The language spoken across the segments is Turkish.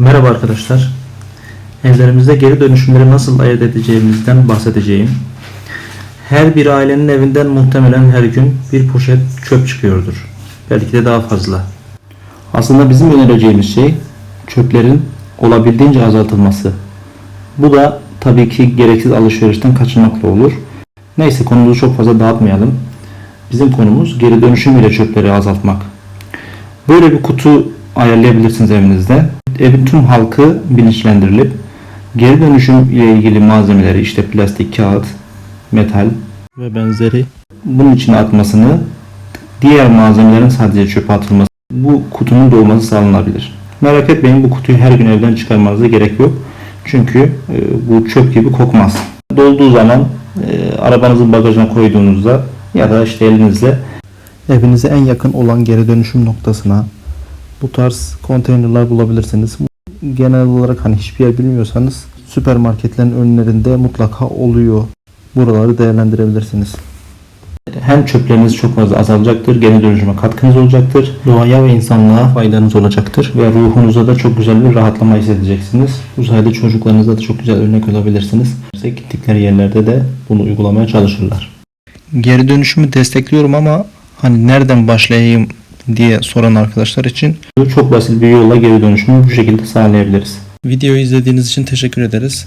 Merhaba arkadaşlar. Evlerimizde geri dönüşümleri nasıl ayırt edeceğimizden bahsedeceğim. Her bir ailenin evinden muhtemelen her gün bir poşet çöp çıkıyordur. Belki de daha fazla. Aslında bizim önereceğimiz şey çöplerin olabildiğince azaltılması. Bu da tabii ki gereksiz alışverişten kaçınmakla olur. Neyse konumuzu çok fazla dağıtmayalım. Bizim konumuz geri dönüşüm ile çöpleri azaltmak. Böyle bir kutu ayarlayabilirsiniz evinizde. Evin tüm halkı bilinçlendirilip geri dönüşüm ile ilgili malzemeleri işte plastik, kağıt, metal ve benzeri bunun içine atmasını diğer malzemelerin sadece çöpe atılması bu kutunun dolması sağlanabilir. Merak etmeyin bu kutuyu her gün evden çıkarmanıza gerek yok. Çünkü e, bu çöp gibi kokmaz. Dolduğu zaman e, arabanızın bagajına koyduğunuzda ya da işte elinizle evinize en yakın olan geri dönüşüm noktasına bu tarz konteynerler bulabilirsiniz. Genel olarak hani hiçbir yer bilmiyorsanız süpermarketlerin önlerinde mutlaka oluyor. Buraları değerlendirebilirsiniz. Hem çöpleriniz çok fazla azalacaktır, geri dönüşüme katkınız olacaktır, doğaya ve insanlığa faydanız olacaktır ve ruhunuza da çok güzel bir rahatlama hissedeceksiniz. Bu sayede çocuklarınıza da çok güzel örnek olabilirsiniz. Gittikleri yerlerde de bunu uygulamaya çalışırlar. Geri dönüşümü destekliyorum ama hani nereden başlayayım diye soran arkadaşlar için çok basit bir yolla geri dönüşümü bu şekilde sağlayabiliriz. Videoyu izlediğiniz için teşekkür ederiz.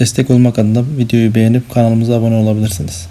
Destek olmak adına videoyu beğenip kanalımıza abone olabilirsiniz.